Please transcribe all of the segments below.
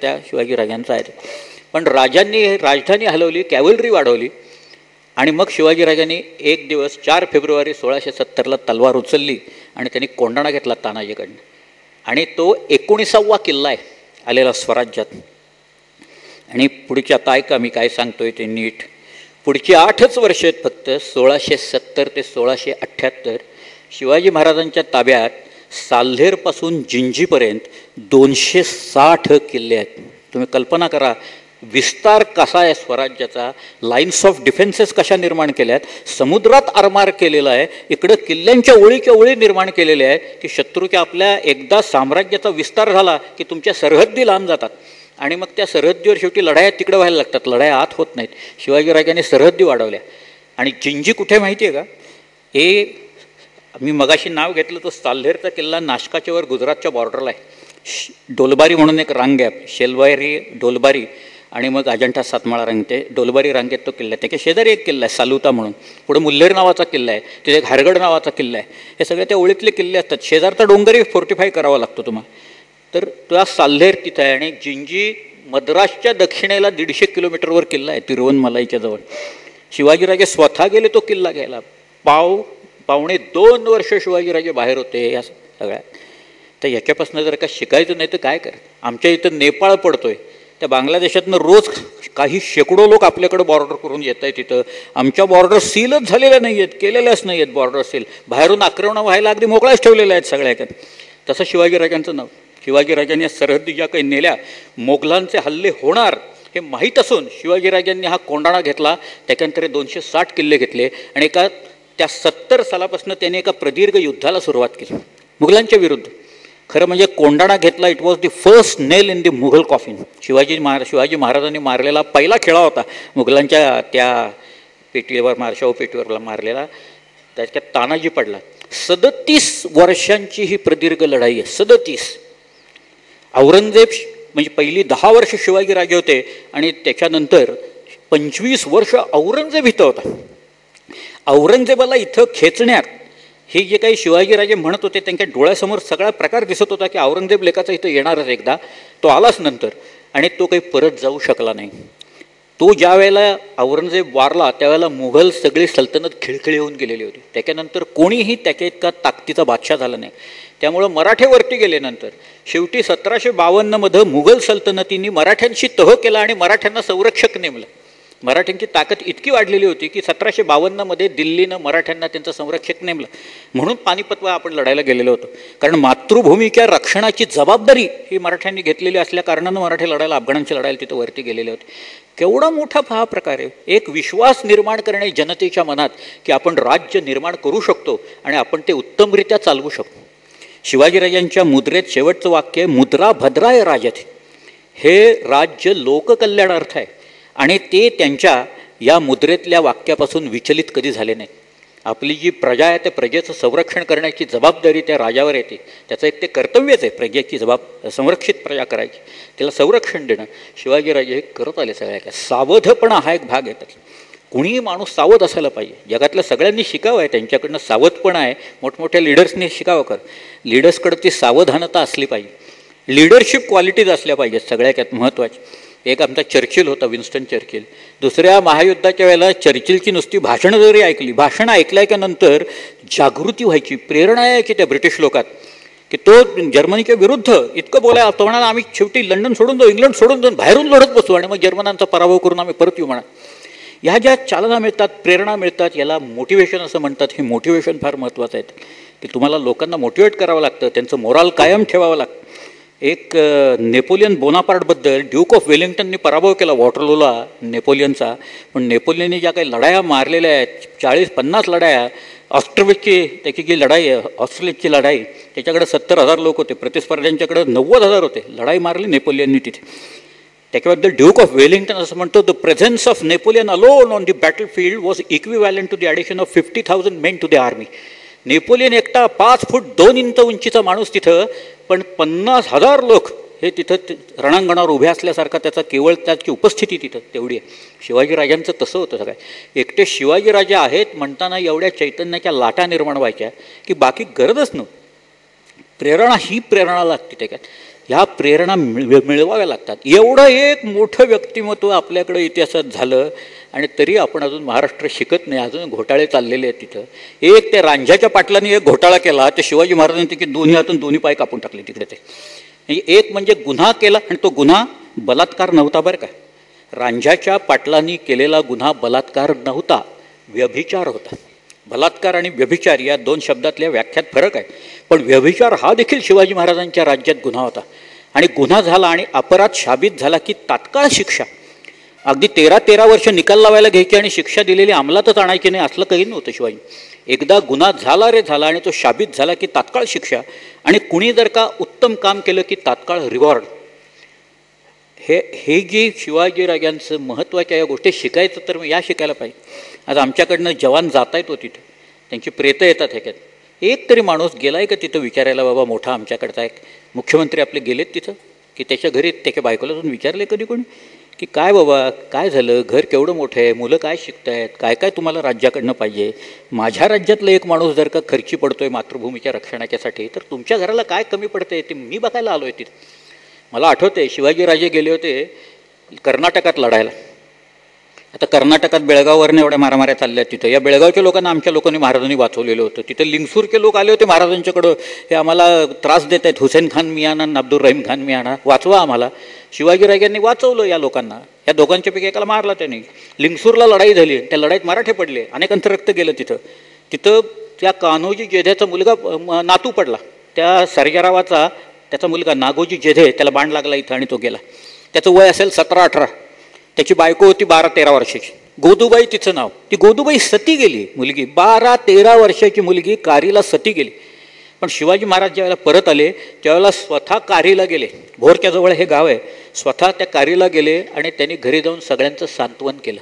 त्या शिवाजीराजांचा आहे पण राजांनी राजधानी हलवली कॅव्हलरी वाढवली. आणि मग शिवाजीराजांनी एक दिवस चार फेब्रुवारी सोळाशे सत्तरला तलवार उचलली आणि त्यांनी कोंडाणा घेतला तानाजीकडनं. आणि तो एकोणीसावा किल्ला आहे आलेला स्वराज्यात. आणि पुढच्या काय का मी काय सांगतोय ते नीट. पुढची आठच वर्ष आहेत फक्त सोळाशे सत्तर ते सोळाशे अठ्ठ्याहत्तर शिवाजी महाराजांच्या ताब्यात साल्हेरपासून जिंजीपर्यंत दोनशे साठ किल्ले आहेत. तुम्ही कल्पना करा विस्तार कसा आहे स्वराज्याचा? लाईन्स ऑफ डिफेन्सेस कशा निर्माण केल्या आहेत समुद्रात आरमार केलेला आहे इकडं किल्ल्यांच्या ओळीच्या ओळी निर्माण केलेल्या आहे की शत्रूच्या आपल्या एकदा साम्राज्याचा विस्तार झाला की तुमच्या सरहद्दी लांब जातात. आणि मग त्या सरहद्दीवर शेवटी लढाया तिकडे व्हायला लागतात लढाया आत होत नाहीत. शिवाजीराजांनी सरहद्दी वाढवल्या. आणि जिंजी कुठे माहिती आहे का? हे मी मगाशी नाव घेतलं तो साल्हेरचा किल्ला नाशकाच्या वर गुजरातच्या बॉर्डरला आहे. डोलबारी म्हणून एक रांग आहे. शेलवारी डोलबारी आणि मग अजंठा सातमाळा रांगते डोलबारी रांगेत तो किल्ला आहे. त्याच्या शेजारी एक किल्ला आहे सालुता म्हणून. पुढे मुल्हेर नावाचा किल्ला आहे. तिथे एक नावाचा किल्ला आहे. हे सगळे त्या ओळीतले किल्ले असतात. शेजारचा डोंगरही फोर्टिफाय करावा लागतो तुम्हाला. तर त्या साल्हेर तिथं आहे आणि जिंजी मद्रासच्या दक्षिणेला दीडशे किलोमीटरवर किल्ला आहे तिरुवनमलाईच्या जवळ. शिवाजीराजे स्वतः गेले तो किल्ला घ्यायला. पाव पावणे दोन वर्ष शिवाजीराजे बाहेर होते या सगळ्या. तर याच्यापासून जर का शिकायचं नाही तर काय कर आमच्या इथं नेपाळ पडतोय. त्या बांगलादेशातनं रोज काही शेकडो लोक आपल्याकडे बॉर्डर करून येत आहेत तिथं आमच्या बॉर्डर सीलच झालेल्या नाही आहेत केलेल्याच नाही आहेत बॉर्डर सील बाहेरून आक्रमणं व्हायला अगदी मोकळाच ठेवलेल्या आहेत सगळ्या तसं शिवाजीराजांचं नाव. शिवाजीराजांनी सरहद्दी ज्या काही नेल्या मोगलांचे हल्ले होणार हे माहीत असून शिवाजीराजांनी हा कोंडाणा घेतला. त्याच्यानंतर दोनशे साठ किल्ले घेतले. आणि एका त्या सत्तर सालापासून त्याने एका प्रदीर्घ युद्धाला सुरुवात केली मुघलांच्या विरुद्ध. खरं म्हणजे कोंडाणा घेतला it was the first nail in the Mughal coffin Shivaji Maharaj Shivaji महाराजांनी मारलेला पहिला खेळा होता मुघलांच्या त्या पेटीवर मारशाव पेटीवर मारलेला त्याच्यात तानाजी पडला. सदतीस वर्षांची ही प्रदीर्घ लढाई आहे सदतीस. औरंगजेब म्हणजे पहिली दहा वर्ष शिवाजी राजे होते आणि त्याच्यानंतर पंचवीस वर्ष औरंगजेब इथं होता. औरंगजेबाला इथं खेचण्यात हे जे काही शिवाजीराजे म्हणत होते त्यांच्या डोळ्यासमोर सगळा प्रकार दिसत होता की औरंगजेब लेखाचा इथं येणारच एकदा. तो आलाच नंतर आणि तो काही परत जाऊ शकला नाही. तो ज्या वेळेला औरंगजेब वारला त्यावेळेला मुघल सगळी सल्तनत खिळखिळी होऊन गेलेली होती. त्याच्यानंतर कोणीही त्याच्या इतका ताकदीचा बादशाह झाला नाही. त्यामुळं मराठेवरती गेल्यानंतर शेवटी सतराशे बावन्नमध्ये मुघल सल्तनतींनी मराठ्यांशी तह केला आणि मराठ्यांना संरक्षक नेमलं. मराठ्यांची ताकद इतकी वाढलेली होती की सतराशे बावन्नमध्ये दिल्लीनं मराठ्यांना त्यांचं संरक्षक नेमलं. म्हणून पानिपतवा आपण लढायला गेलेलो होतो. कारण मातृभूमीच्या रक्षणाची जबाबदारी ही मराठ्यांनी घेतलेली असल्या कारणानं मराठी लढायला अफगाणांची लढायला तिथं वरती गेलेले होते. केवढा मोठा हा प्रकार आहे. एक विश्वास निर्माण करणे जनतेच्या मनात की आपण राज्य निर्माण करू शकतो आणि आपण ते उत्तमरित्या चालवू शकतो. शिवाजीराजांच्या मुद्रेत शेवटचं वाक्य मुद्रा भद्राय राजत हे राज्य लोककल्याणार्थ आहे. आणि ते त्यांच्या या मुद्रेतल्या वाक्यापासून विचलित कधी झाले नाही आपली जी प्रजा आहे त्या प्रजेचं संरक्षण करण्याची जबाबदारी त्या राजावर येते. त्याचं एक ते कर्तव्यच आहे प्रजेची जबाब संरक्षित प्रजा करायची. त्याला संरक्षण देणं. शिवाजीराजे हे करत आले सगळ्या काय सावधपणा हा एक भाग येतात कुणीही माणूस सावध असायला पाहिजे. जगातल्या सगळ्यांनी शिकावं आहे त्यांच्याकडनं सावधपणा आहे. मोठमोठ्या लिडर्सनी शिकावं कर. लिडर्सकडं ती सावधानता असली पाहिजे. लिडरशिप क्वालिटीज असल्या पाहिजेत सगळ्या त्यात महत्त्वाची. एक आमचा चर्चिल होता विन्स्टन चर्चिल. दुसऱ्या महायुद्धाच्या वेळेला चर्चिलची नुसती भाषणं जरी ऐकली भाषण ऐकल्याच्यानंतर जागृती व्हायची प्रेरणा यायची त्या ब्रिटिश लोकात की तो जर्मनीच्या विरुद्ध इतकं बोलाय तो म्हणाला आम्ही शेवटी लंडन सोडून जाऊ इंग्लंड सोडून जाऊन बाहेरून लढत बसू आणि मग जर्मनांचा पराभव करून आम्ही परत येऊ म्हणा. ह्या ज्या चालना मिळतात प्रेरणा मिळतात याला मोटिवेशन असं म्हणतात. हे मोटिवेशन फार महत्त्वाचं आहे की तुम्हाला लोकांना मोटिवेट करावं लागतं त्यांचं मोराल कायम ठेवावं लागतं. एक नेपोलियन बोनापार्टबद्दल ड्यूक ऑफ वेलिंग्टनने पराभव केला वॉटरलोला नेपोलियनचा. पण नेपोलियनने ज्या काही लढाया मारलेल्या आहेत चाळीस पन्नास लढाया ऑस्ट्रेलियाची त्याची जी लढाई आहे ऑस्ट्रेलियाची लढाई त्याच्याकडे सत्तर हजार लोक होते प्रतिस्पर्ध्यांच्याकडे नव्वद हजार होते. लढाई मारली नेपोलियननी तिथे. त्याच्याबद्दल ड्यूक ऑफ वेलिंग्टन असं म्हणतो the presence of Napoleon alone on the battlefield was equivalent to the addition of fifty thousand men to the army Napoleon एकटा पाच फूट दोन इंच उंचीचा माणूस तिथं पण पन्नास हजार लोक हे तिथं रणांगणावर उभे असल्यासारखा त्याचा केवळ त्याची उपस्थिती तिथं तेवढी आहे. शिवाजीराजांचं तसं होतं सगळं. एकटे शिवाजीराजे आहेत म्हणताना एवढ्या चैतन्याच्या लाटा निर्माण व्हायच्या की बाकी गरजच नव्हती. प्रेरणा ही प्रेरणा लागते त्याच्यात. ह्या प्रेरणा मिळ मिळवाव्या लागतात. एवढं एक मोठं व्यक्तिमत्व आपल्याकडं इतिहासात झालं आणि तरी आपण अजून महाराष्ट्र शिकत नाही अजून घोटाळे चाललेले आहेत तिथं. एक ते रांझ्याच्या पाटलांनी एक घोटाळा केला तर शिवाजी महाराजांनी तिथे दोन्ही हातून दोन्ही पाय कापून टाकले तिकडे ते. एक म्हणजे गुन्हा केला आणि तो गुन्हा बलात्कार नव्हता बरं का. रांझ्याच्या पाटलांनी केलेला गुन्हा बलात्कार नव्हता व्यभिचार होता. बलात्कार आणि व्यभिचार या दोन शब्दातल्या व्याख्यात फरक आहे. पण व्यभिचार हा देखील शिवाजी महाराजांच्या राज्यात गुन्हा होता. आणि गुन्हा झाला आणि अपराध शाबित झाला की तात्काळ शिक्षा. अगदी तेरा तेरा वर्ष निकाल लावायला घ्यायची आणि शिक्षा दिलेली अंमलातच आणायची नाही असलं काही नव्हतं शिवाजी. एकदा गुन्हा झाला रे झाला आणि तो शाबित झाला की तात्काळ शिक्षा आणि कुणी जर का उत्तम काम केलं की तात्काळ रिवॉर्ड हे हे जी शिवाजीराजांचं महत्त्वाच्या या गोष्टी शिकायचं तर मग या शिकायला पाहिजे. आज आमच्याकडनं जवान जात आहेत तो हो तिथं. त्यांची प्रेतं येतात ह्याच्यात. एक तरी माणूस गेलाय का तिथं विचारायला बाबा मोठा आमच्याकडचा एक मुख्यमंत्री आपले गेलेत तिथं? की त्याच्या घरी त्याच्या बायकोला जाऊन विचारले कधी कोणी? की काय बाबा काय झालं? घर केवढं मोठं आहे? मुलं काय शिकत आहेत काय काय तुम्हाला राज्याकडनं पाहिजे? माझ्या राज्यातलं एक माणूस जर का खर्ची पडतो आहे मातृभूमीच्या रक्षणाच्यासाठी तर तुमच्या घराला काय कमी पडतं ते मी बघायला आलो आहे तिथं. मला आठवते शिवाजीराजे गेले होते कर्नाटकात लढायला. आता कर्नाटकात बेळगाववरनं एवढ्या मारामाऱ्या चालल्या तिथं. या बेळगावच्या लोकांना आमच्या लोकांनी महाराजांनी वाचवलेलं होतं. तिथं लिंगसूरचे लोक आले होते महाराजांच्याकडं. हे आम्हाला त्रास देत आहेत. हुसेन खान मियाना अब्दुल रहीम खान मियाना वाचवा आम्हाला. शिवाजीराजांनी वाचवलं या लोकांना. या दोघांच्यापैकी एकाला मारला त्यांनी. लिंगसूरला लढाई झाली. त्या लढाईत मराठे पडले. अनेकांचं रक्त गेलं तिथं. तिथं त्या कान्होजी जेध्याचा मुलगा नातू पडला. त्या सर्जारावाचा त्याचा मुलगा नागोजी जेधे त्याला बाण लागला इथं आणि तो गेला. त्याचं वय असेल सतरा अठरा. त्याची बायको होती बारा तेरा वर्षाची. गोदूबाई तिचं नाव. ती गोदूबाई सती गेली मुलगी. बारा तेरा वर्षाची मुलगी कारीला सती गेली. पण शिवाजी महाराज ज्यावेळेला परत आले त्यावेळेला स्वतः कारीला गेले. भोरच्याजवळ हे गाव आहे. स्वतः त्या कारीला गेले आणि त्यांनी घरी जाऊन सगळ्यांचं सांत्वन केलं.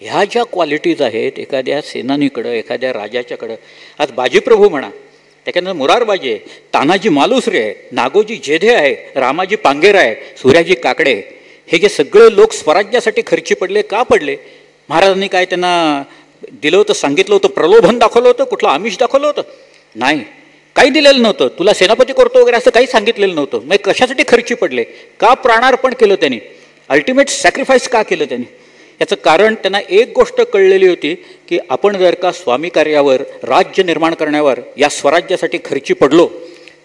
ह्या ज्या क्वालिटीज आहेत एखाद्या सेनानीकडं एखाद्या राजाच्याकडं आज बाजीप्रभू म्हणा त्याच्यानंतर मुरारबाजी आहे तानाजी मालुसरे आहे नागोजी जेधे आहे रामाजी पांगेर आहे सूर्याजी काकडे हे जे सगळे लोक स्वराज्यासाठी खर्ची पडले का पडले? महाराजांनी काय त्यांना दिलं होतं सांगितलं होतं प्रलोभन दाखवलं होतं कुठलं आमिष दाखवलं होतं? नाही. काही दिलेलं नव्हतं. तुला सेनापती करतो वगैरे असं काही सांगितलेलं नव्हतं. मग कशासाठी खर्ची पडले? का प्राणार्पण केलं त्यांनी? अल्टिमेट सॅक्रिफाईस का केलं त्यांनी? याचं कारण त्यांना एक गोष्ट कळलेली होती की आपण जर का स्वामी कार्यावर राज्य निर्माण करण्यावर या स्वराज्यासाठी खर्ची पडलो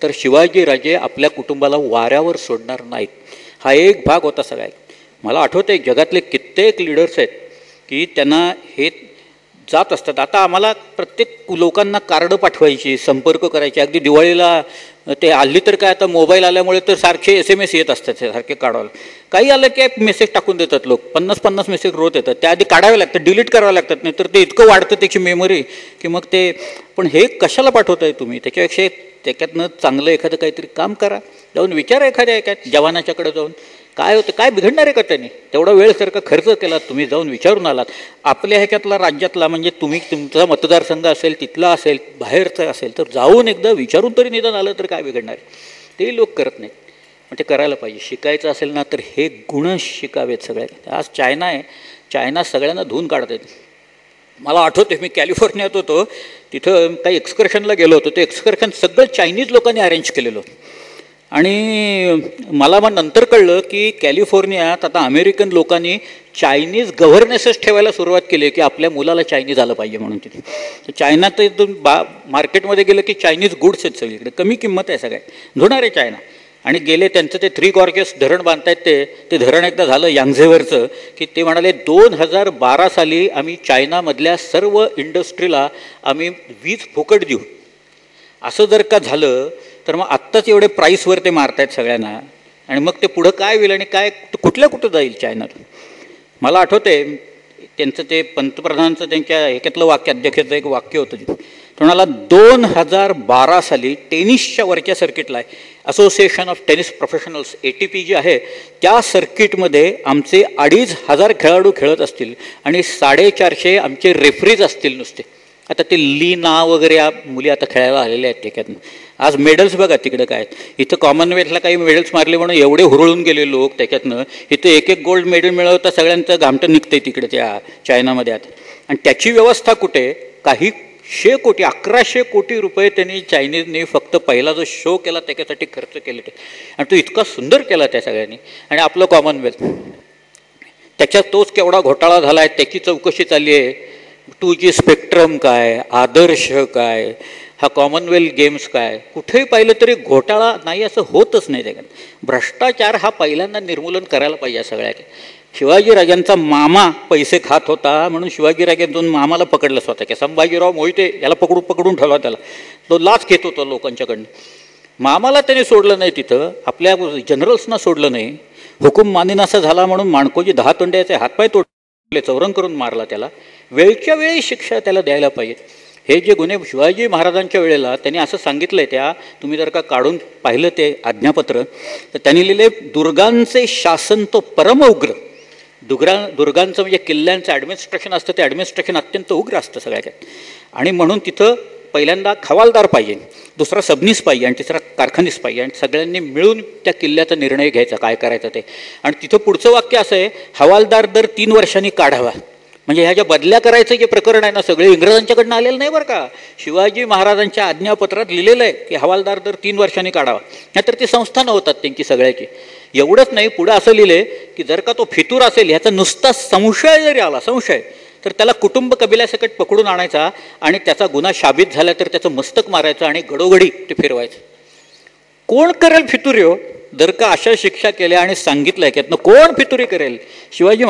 तर शिवाजीराजे आपल्या कुटुंबाला वाऱ्यावर सोडणार नाहीत. हा एक भाग होता सगळ्यात. मला आठवतं आहे जगातले कित्येक लिडर्स आहेत की त्यांना हे जात असतात. आता आम्हाला प्रत्येक लोकांना कार्ड पाठवायची संपर्क करायचे. अगदी दिवाळीला ते आली तर काय आता मोबाईल आल्यामुळे तर सारखे एस एम एस येत असतात सारखे काढावं. काही आलं की मेसेज टाकून देतात लोक. पन्नास पन्नास मेसेज रोज येतात. त्या आधी काढावे लागतात डिलीट करावे लागतात नाही तर ते इतकं वाढतं त्याची मेमरी की मग ते पण हे कशाला पाठवताय आहे तुम्ही? त्याच्यापेक्षा त्याच्यातनं चांगलं एखादं काहीतरी काम करा. जाऊन विचारा एखाद्या एका जवानाच्याकडे जाऊन. काय होतं काय बिघडणार आहे का त्यांनी? तेवढा वेळसारखा खर्च केला तुम्ही जाऊन विचारून आलात. आपल्या ह्याच्यातला राज्यातला म्हणजे तुम्ही तुमचा मतदारसंघ असेल तिथला असेल बाहेरचं असेल तर जाऊन एकदा विचारून तरी निदान आलं तर काय बिघडणार आहे? तेही लोक करत नाहीत. म्हणजे करायला पाहिजे. शिकायचं असेल ना तर हे गुण शिकावेत सगळ्यात आज चायना आहे. चायना सगळ्यांना धुवून काढत आहेत मला आठवते मी कॅलिफोर्नियात होतो. तिथं काही एक्सकर्शनला गेलो होतो. ते एक्सकर्शन सगळं चायनीज लोकांनी अरेंज केलेलं होतं. आणि मला मग नंतर कळलं की कॅलिफोर्नियात आता अमेरिकन लोकांनी चायनीज गव्हर्नेसेस ठेवायला सुरुवात केली की आपल्या मुलाला चायनीज आलं पाहिजे म्हणून तिथे. तर चायनात एकदम बा मार्केटमध्ये गेलं की चायनीज गुड्स आहेत सगळीकडे कमी किंमत आहे सगळ्यात धुणार आहे चायना. आणि गेले त्यांचं ते थ्री गॉर्गेस धरण बांधतायत ते. ते धरण एकदा झालं यांझेवरचं की ते म्हणाले दोन हजार बारा साली आम्ही चायनामधल्या सर्व इंडस्ट्रीला आम्ही वीज फुकट देऊ. असं जर का झालं तर मग आत्ताच एवढे प्राईसवर ते मारतायत सगळ्यांना. आणि मग ते पुढं काय होईल आणि काय कुठल्या कुठं जाईल चायनात मला आठवते त्यांचं ते पंतप्रधानांचं त्यांच्या ह्याच्यातलं वाक्य अध्यक्षाचं एक वाक्य होतं तिथे. म्हणाला दोन हजार बारा साली टेनिसच्या वरच्या सर्किटला आहे. Association of Tennis Professionals A T P जी आहे त्या सर्किटमध्ये आमचे अडीच हजार खेळाडू खेळत असतील आणि साडेचारशे आमचे रेफरीज असतील नुसते. आता ते लीना वगैरे या मुली आता खेळायला आलेल्या आहेत त्याच्यातनं आज मेडल्स बघा तिकडे काय इथं कॉमनवेल्थला काही मेडल्स मारले म्हणून एवढे हुरळून गेले लोक त्याच्यातनं. इथं एक एक गोल्ड मेडल मिळवता सगळ्यांचं घामटं निघतंय तिकडे त्या चायनामध्ये आता. आणि त्याची व्यवस्था कुठे? काही शे कोटी अकराशे कोटी रुपये त्यांनी चायनीजनी फक्त पहिला जो शो केला त्याच्यासाठी खर्च केले ते. आणि तो इतका सुंदर केला त्या सगळ्यांनी. आणि आपलं कॉमनवेल्थ त्याच्यात तोच केवढा घोटाळा झाला आहे त्याची चौकशी चालली आहे. टू जी स्पेक्ट्रम काय आदर्श काय हा कॉमनवेल्थ गेम्स काय कुठेही पाहिलं तरी घोटाळा नाही असं होतच नाही त्याच्यात. भ्रष्टाचार हा पहिल्यांदा निर्मूलन करायला पाहिजे सगळ्या शिवाजीराजांचा मामा पैसे खात होता म्हणून शिवाजीराजांतून मामाला पकडलं स्वतः. संभाजीराव मोहिते याला पकडून पकडून ठेवला त्याला. तो लाच घेत होता लोकांच्याकडनं. मामाला त्याने सोडलं नाही तिथं आपल्या जनरल्सना सोडलं नाही. हुकूम मानिनासा झाला म्हणून माणकोजी दहा तोंड्याचे हातपाय तोडले चौरंग करून मारला त्याला. वेळच्या वेळी शिक्षा त्याला द्यायला पाहिजेत हे जे गुन्हे शिवाजी महाराजांच्या वेळेला त्यांनी असं सांगितलं आहे त्या तुम्ही जर का काढून पाहिलं ते आज्ञापत्र तर त्यांनी लिहिले दुर्गांचे शासन तो परम उग्र. दुर्गा दुर्गांचं म्हणजे किल्ल्यांचं ॲडमिनिस्ट्रेशन असतं ते ॲडमिनिस्ट्रेशन अत्यंत उग्र असतं सगळ्याच्यात आणि म्हणून तिथं पहिल्यांदा खवालदार पाहिजे दुसरा सबनीस पाहिजे आणि तिसरा कारखानीस पाहिजे आणि सगळ्यांनी मिळून त्या किल्ल्याचा निर्णय घ्यायचा काय करायचं ते. आणि तिथं पुढचं वाक्य असं आहे हवालदार दर तीन वर्षांनी काढावा. म्हणजे ह्या ज्या बदल्या करायचं जे प्रकरण आहे ना सगळे इंग्रजांच्याकडनं आलेलं नाही बरं का. शिवाजी महाराजांच्या आज्ञापत्रात लिहिलेलं आहे की हवालदार दर तीन वर्षांनी काढावा. नाहीतर ती संस्थानं होतात त्यांची सगळ्याची एवढंच नाही पुढं असं लिहिलंय की जर का तो फितूर असेल ह्याचा नुसता संशय जरी आला संशय तर त्याला कुटुंब कबिल्यासकट पकडून आणायचा आणि त्याचा गुन्हा शाबित झाला तर त्याचं मस्तक मारायचं आणि घडोघडी ते फिरवायचं. कोण करेल फितुरी हो जर का अशा शिक्षा केल्या आणि सांगितलंय की यातनं कोण फितुरी करेल? शिवाजी